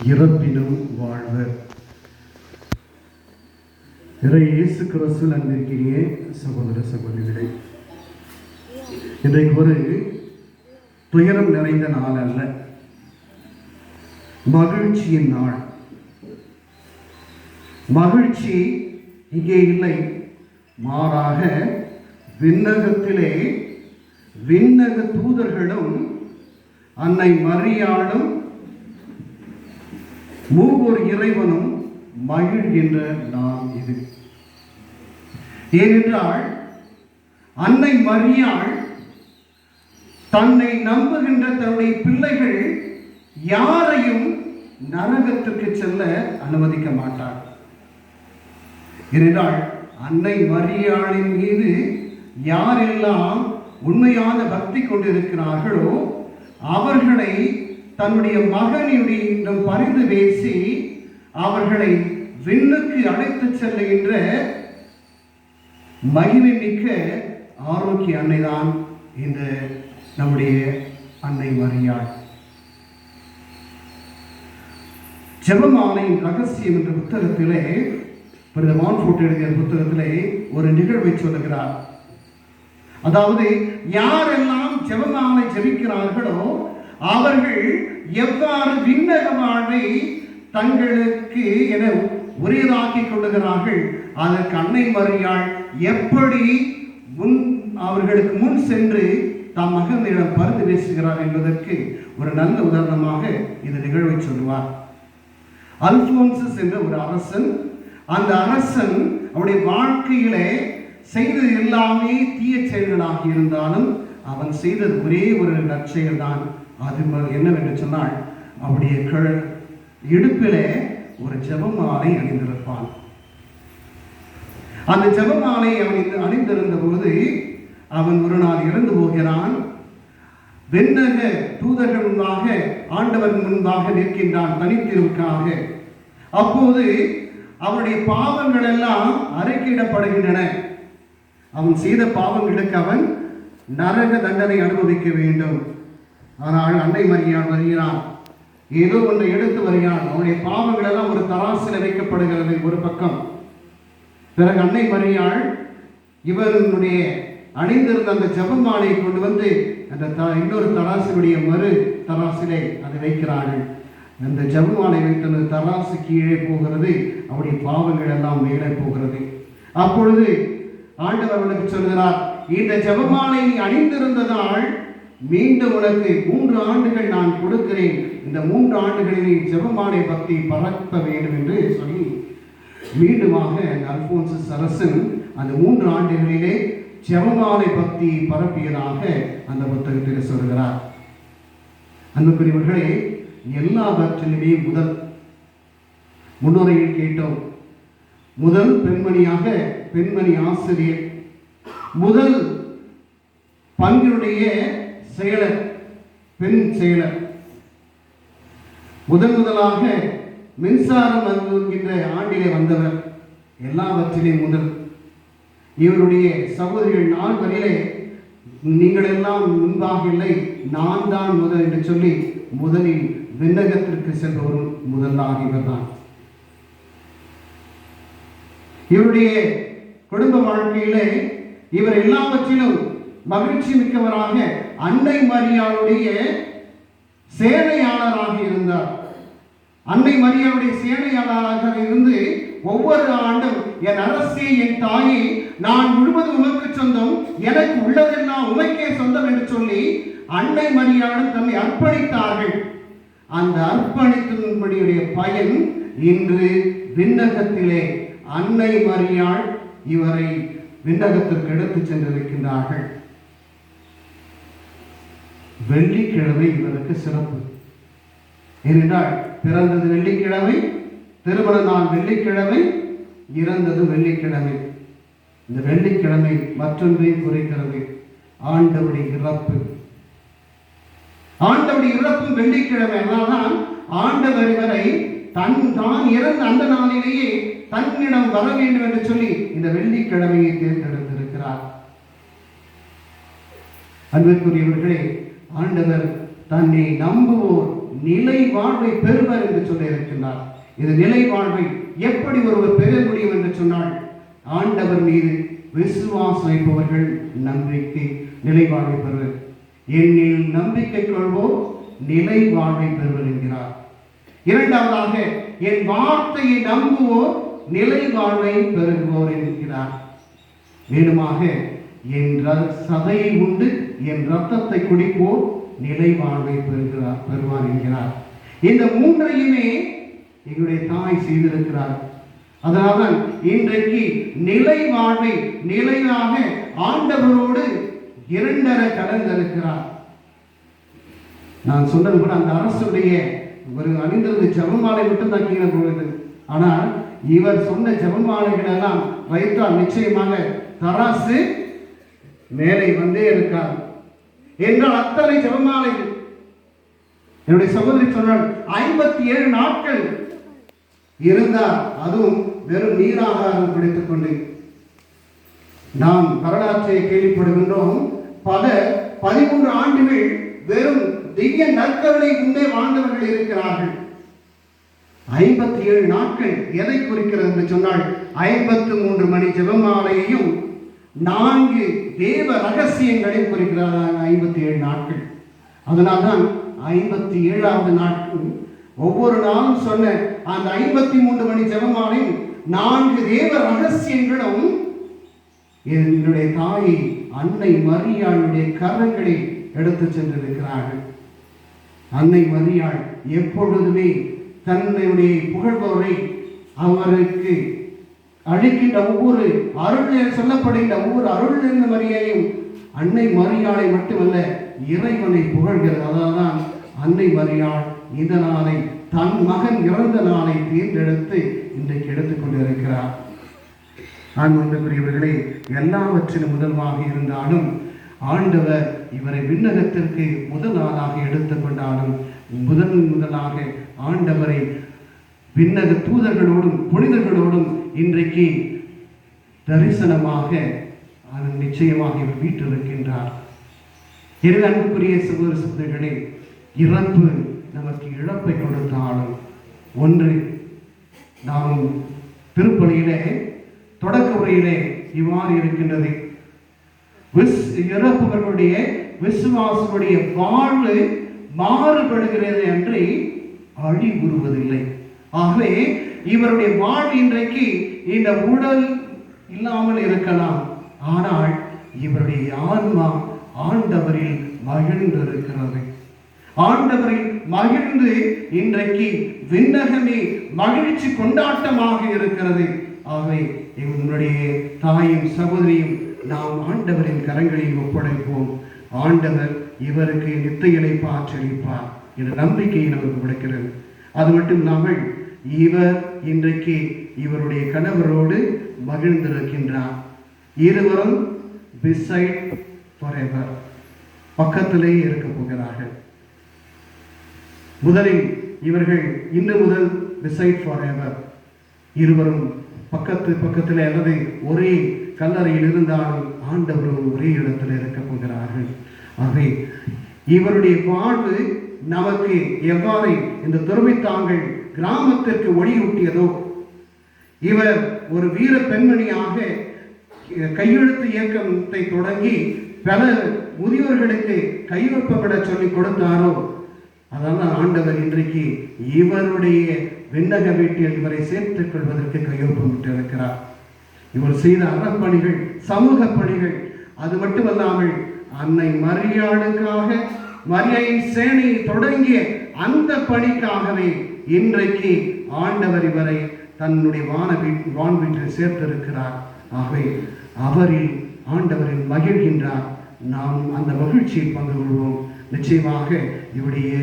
இறப்பினும் வாழ்வு இறை இயேசு கிறிஸ்துவில் அன்பிருக்கிறே சகோதர சகோதரிகளை இன்றைக்கு ஒரு துயரம் நிறைந்த நாள் அல்ல. மகிழ்ச்சியின் நாள். மகிழ்ச்சி இங்கே இல்லை. மாறாக விண்ணகத்திலே விண்ணக தூதர்களும் அன்னை மரியாளும் மூவோர் இறைவனும் மகிழ்கின்ற நாள் இது. ஏனென்றால் அன்னை மரியாள் தன்னை நம்புகின்ற தன்னுடைய பிள்ளைகள் யாரையும் நரகத்திற்கு செல்ல அனுமதிக்க மாட்டார். ஏனென்றால் அன்னை மரியாளின் மீது யாரெல்லாம் உண்மையான பக்தி கொண்டிருக்கிறார்களோ அவர்களை தன்னுடைய இன்னும் பரிந்து பேசி அவர்களை விண்ணுக்கு அழைத்து செல்லுகின்ற மகிமை மிக்க ஆரோக்கிய அன்னைதான் இந்த நம்முடைய அன்னை மரியாள் ஜெபமாலையின் ரகசியம் என்ற புத்தகத்திலே பிரத மான்ஃபோர்ட் எழுதிய புத்தகத்திலே ஒரு நிகழ்வை சொல்லுகிறார். அதாவது யாரெல்லாம் ஜெபமாலை ஜெபிக்கிறார்களோ அவர்கள் எவ்வாறு விண்ணக வாழ்வை தங்களுக்கு என உரியதாக்கிக் கொள்ளுகிறார்கள். அதற்கு அன்னை மரியாள் எப்படி முன் அவர்களுக்கு முன் சென்று தம் மகனிடம் பருந்து பேசுகிறார் என்பதற்கு ஒரு நல்ல உதாரணமாக இந்த நிகழ்வை சொல்லுவார். அல்போன்சஸ் என்ற ஒரு அரசன் அந்த அரசன் அவருடைய வாழ்க்கையிலே செய்தது எல்லாமே தீய செயல்களாக இருந்தாலும் அவன் செய்தது ஒரே ஒரு நற்செயல் தான் அது என்னவென்று சொன்னால் அவருடைய கழ இடுப்பிலே ஒரு ஜபமாலை அணிந்திருப்பான். அந்த ஜெபமாலை அவன் இந்த- அணிந்திருந்த போது அவன் ஒரு நாள் இறந்து போகிறான். வெண்ணக தூதர்கள் முன்பாக ஆண்டவன் முன்பாக நிற்கின்றான் தனித்திருக்காக. அப்போது அவனுடைய பாவங்கள் எல்லாம் அறிக்கையிடப்படுகின்றன அவன் செய்த பாவங்களுக்கு அவன் நரக தண்டனை அனுபவிக்க வேண்டும். ஆனால் அன்னை மரியாள் வருகிறான். ஏதோ ஒன்றை எடுத்து வருகிறான். அவனுடைய பாவங்கள் எல்லாம் ஒரு தராசில் வைக்கப்படுகிறது ஒரு பக்கம். பிறகு அன்னை மரியாள் இவனுடைய அணிந்திருந்த அந்த ஜெபமாலையை கொண்டு வந்து அந்த த இன்னொரு தராசினுடைய மறு தராசிலே அதை வைக்கிறார்கள். அந்த ஜெபமாலை வைத்த அந்த தராசு கீழே போகிறது. அவருடைய பாவங்கள் எல்லாம் மேலே போகிறது. அப்பொழுது ஆண்டவர் அவனுக்கு சொல்கிறார் இந்த ஜெபமாலை நீ அணிந்திருந்ததால் மீண்டும் உனக்கு மூன்று ஆண்டுகள் நான் கொடுக்கிறேன். இந்த மூன்று ஆண்டுகளில் நீ ஜெபமாலை பக்தி பரப்ப வேண்டும் என்று சொல்லி மீண்டுமாக அந்த அல்போன்சஸ் அரசன் அந்த மூன்று ஆண்டுகளிலே ஜெபமாலை பக்தி பரப்பியதாக அந்த புத்தகத்தில் சொல்கிறார். அன்புக்குரியவர்களே எல்லாவற்றிலுமே முதல் முன்னுரையில் கேட்டோம். முதல் பெண்மணியாக பெண்மணி ஆசிரியர் முதல் பங்கினுடைய செயலர் பெண் செயலர். முதன் முதலாக மின்சாரம் அனுபவிக்கின்ற ஆண்டிலே வந்தவர் எல்லாவற்றிலே முதல். இவருடைய சகோதரிகள் நால்வரிலே நீங்கள் எல்லாம் முன்பாக இல்லை நான் தான் முதல் என்று சொல்லி முதலில் விண்ணகத்திற்கு செல்பவரும் முதலாக இவர்தான். இவருடைய குடும்ப வாழ்க்கையிலே இவர் எல்லாவற்றிலும் மகிழ்ச்சி மிக்கவராக அன்னை மரியாளுடைய சேனையாளராக இருந்தார். அன்னை மரியாளுடைய சேனையாளராக இருந்து ஒவ்வொரு ஆண்டும் என் அரசே என் தாயே நான் முழுவதும் உமக்கு சொந்தம் எனக்கு உள்ளதெல்லாம் உமக்கே சொந்தம் என்று சொல்லி அன்னை மரியாளும் தம்மை அர்ப்பணித்தார்கள். அந்த அர்ப்பணித்தின்படியுடைய பயன் இன்று விண்ணகத்திலே அன்னை மரியாள் இவரை விண்ணகத்திற்கு எடுத்துச் சென்றிருக்கின்றார்கள். வெள்ளிக்கிழமை இவருக்கு சிறப்பு. ஏனென்றால் பிறந்தது வெள்ளிக்கிழமை திருமண நாள் வெள்ளிக்கிழமை இறந்தது வெள்ளிக்கிழமை. இந்த வெள்ளிக்கிழமை மற்றொன்றையும் குறைக்கிறது. ஆண்டவருடைய இறப்பு. ஆண்டவருடைய இறப்பும் வெள்ளிக்கிழமை அதனால்தான் ஆண்டவர் இவரை தன் தான் இறந்த அந்த நாளிலேயே தன்னிடம் வர வேண்டும் என்று சொல்லி இந்த வெள்ளிக்கிழமையை தேர்ந்தெடுத்திருக்கிறார். அன்பிற்குரியவர்களே ஆண்டவர் தன்னை நம்புவோர் நிலை வாழ்வை பெறுவர் என்று சொல்லியிருக்கின்றார் இது நிலை வாழ்வை எப்படி ஒருவர் பெற முடியும் என்று சொன்னால் ஆண்டவர் மீது விசுவாசம் வைப்பவர்கள் நம்பிக்கை நிலை வாழ்வை பெறுவர். என்னில் நம்பிக்கை கொள்வோர் நிலை வாழ்வை பெறுவர் என்கிறார். இரண்டாவதாக என் வார்த்தையை நம்புவோர் நிலை வாழ்வை பெறுவோர் என்கிறார். மேலுமாக என் சதையை உண்டு என் ரத்தத்தை குடிப்போர் நிலை வாழ்வை பெறுகிறார் பெறுவார் என்கிறார். இந்த மூன்றையுமே எங்களுடைய தாய் செய்திருக்கிறார். அதனால்தான் இன்றைக்கு நிலை வாழ்வை நிலையாக ஆண்டவரோடு இரண்டர கலந்திருக்கிறார் நான் சொன்னது கூட அந்த அரசுடைய ஒரு அணிந்திருந்த ஜெபமாலை மட்டும் தான் கீழே போகிறது ஆனால் இவர் சொன்ன ஜபமாலைகள் எல்லாம் வைத்தால் நிச்சயமாக தராசு மேலே வந்தே இருக்கார். என்றால் அத்தனை ஜபமாலைகள். என்னுடைய சகோதரி சொன்னாள் ஐம்பத்தி ஏழு நாட்கள். இருந்தார் அதுவும் வெறும் நீராகாரம் குடித்துக் கொண்டு நாம் வரலாற்றை கேள்விப்படுகின்றோம். பல பதிமூன்று ஆண்டுகள் வெறும் திவ்ய நற்கருணை முன்னே வாழ்ந்தவர்கள் இருக்கிறார்கள். ஐம்பத்தி ஏழு நாட்கள் எதை குறிக்கிறது என்று சொன்னால் ஐம்பத்து மூன்று மணி ஜெபமாலையையும் நான்கு தேவ ரகசியங்களை குறிக்கிறார் ஐம்பத்தி ஏழு நாட்கள். அதனால்தான் ஐம்பத்தி ஏழாவது நாட்கள் ஒவ்வொரு நாளும் சொன்ன அந்த ஐம்பத்தி மூன்று மணி ஜெபமாலையும் நான்கு தேவ ரகசியங்களும் என்னுடைய தாயை அன்னை மரியாளுடைய கரங்களை எடுத்து சென்றிருக்கிறார்கள். அன்னை மரியாள் எப்பொழுதுமே தன்னுடைய புகழ்பவரை அவருக்கு அழிக்கின்ற ஒவ்வொரு அருள் சொல்லப்படுகின்ற ஒவ்வொரு அருள் இருந்த மரியாதையும் அன்னை மரியாளை மட்டுமல்ல இறைவனை புகழ்கிறது. அதான் அன்னை மரியாள் இந்த நாளை தன் மகன் இறந்த நாளை தேர்ந்தெடுத்து இன்றைக்கு எடுத்துக்கொண்டிருக்கிறார் நான் ஒன்றுக்குரியவர்களே எல்லாவற்றிலும் முதல்வாக இருந்தாலும் ஆண்டவர் இவரை விண்ணகத்திற்கு முதல் ஆளாக எடுத்துக்கொண்டாலும் முதல் முதலாக ஆண்டவரை விண்ணக தூதர்களோடும் புனிதர்களோடும் இன்றைக்கு தரிசனமாக ஆனால் நிச்சயமாக இவர் வீட்டிருக்கின்றார். எனவே அன்புக்குரிய சகோதர சகோதரிகளே இறப்பு நமக்கு இழப்பை கொடுத்தாலும் ஒன்று நாம் திருப்பலியிலே தொடக்க உரையிலே இவ்வாறு இருக்கின்றது. விஸ் இறப்பவர்களுடைய விசுவாசனுடைய வாழ்வு மாறுபடுகிறது என்று அழிவுறுவதில்லை. ஆகவே இவருடைய வாழ்வு இன்றைக்கு இந்த உடல் இல்லாமல் இருக்கலாம். ஆனால் இவருடைய ஆன்மா ஆண்டவரில் மகிழ்ந்திருக்கிறது. ஆண்டவரில் மகிழ்ந்து இன்றைக்கு விண்ணகமே மகிழ்ச்சி கொண்டாட்டமாக இருக்கிறது. ஆகவே இவனுடைய தாயும் சகோதரியும் நாம் ஆண்டவரின் கரங்களில் ஒப்படைப்போம். ஆண்டவர் இவருக்கு நித்த இழைப்பாற்றளிப்பார் என்ற நம்பிக்கையை நமக்கு விடுக்கிறது அது மட்டும் இல்லாமல் இவர் இன்றைக்கு இவருடைய கணவரோடு மகிழ்ந்திருக்கின்றார். இருவரும் பிசைட் forever. பக்கத்திலேயே இருக்க போகிறார்கள். முதலில் இவர்கள் இன்று முதல் டிசைட் ஃபார் எவர் இருவரும் பக்கத்து பக்கத்தில் அல்லது ஒரே கல்லறையில் இருந்தாலும் ஆண்டவரும் ஒரே இடத்தில் இருக்க போகிறார்கள். ஆகவே இவருடைய வாழ்வு நமக்கு எவ்வாறு இந்த துறவித்தாங்கள் கிராமத்திற்கு ஒளியூட்டியதோ? இவர் ஒரு வீர பெண்மணியாக கையெழுத்து இயக்கத்தை தொடங்கி பல முதியோர்களுக்கு கையொப்பமிட சொல்லி கொடுத்தாரோ? அதெல்லாம் ஆண்டவர் இன்றைக்கு இவருடைய விண்ணக வீட்டில் இவரை சேர்த்துக் கொள்வதற்கு கையொப்பமிட்டிருக்கிறார். இவர் செய்த அறப்பணிகள் சமூக பணிகள் அது மட்டுமல்லாமல் அன்னை மரியாளுக்காக மரியாயின் சேனையை தொடங்கிய அந்த பணிக்காகவே இன்றைக்கு ஆண்டவர் இவரை தன்னுடைய வான வீட் வான் வீட்டில் சேர்த்திருக்கிறார். ஆகவே அவரில் ஆண்டவரில் மகிழ்கின்றார். நாம் அந்த மகிழ்ச்சியில் பங்கு கொள்வோம். நிச்சயமாக இவருடைய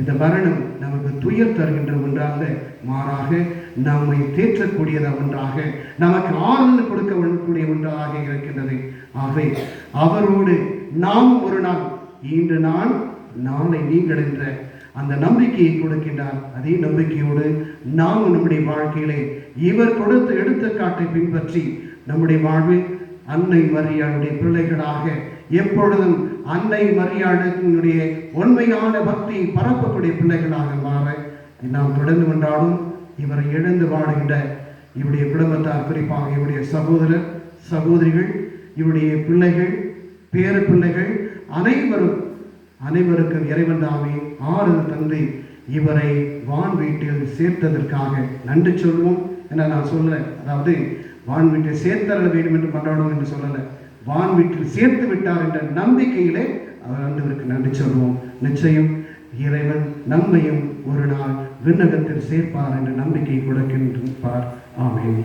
இந்த மரணம் நமக்கு துயர் தருகின்ற ஒன்றாக மாறாக நம்மை தேற்றக்கூடியத ஒன்றாக நமக்கு ஆறுதல் கொடுக்க கூடிய ஒன்றாக இருக்கின்றது. ஆகவே அவரோடு நாம் ஒரு நாள் இன்று நான் நாளை நீங்கள் என்ற அந்த நம்பிக்கையை கொடுக்கின்றார். அதே நம்பிக்கையோடு நாம் நம்முடைய வாழ்க்கையிலே இவர் கொடுத்த எடுத்துக்காட்டை பின்பற்றி நம்முடைய வாழ்வில் அன்னை மரியாளுடைய பிள்ளைகளாக எப்பொழுதும் அன்னை மரியாளுடைய உண்மையான பக்தி பரப்பக்கூடிய பிள்ளைகளாக மாற நாம் தொடர்ந்து கொண்டாலும் இவரை இழந்து வாடுகின்ற இவருடைய குடும்பத்தார் குறிப்பாக இவருடைய சகோதரர் சகோதரிகள் இவருடைய பிள்ளைகள் பேர பிள்ளைகள் அனைவரும் அனைவருக்கும் இறைவன் தாமே ஆறுதல் தந்து இவரை வான் வீட்டில் சேர்த்ததற்காக நன்றி சொல்வோம் என நான் சொல்ல அதாவது வான் வீட்டில் சேர்த்தர வேண்டும் என்று கொண்டாடுவோம் என்று சொல்லலை. வான் வீட்டில் சேர்த்து விட்டார் என்ற நம்பிக்கையிலே அவர் ஆண்டவருக்கு நன்றி சொல்வோம். நிச்சயம் இறைவன் நம்மையும் ஒரு நாள் விண்ணகத்தில் சேர்ப்பார் என்ற நம்பிக்கை கொடுக்கின்றார் ஆமேன்.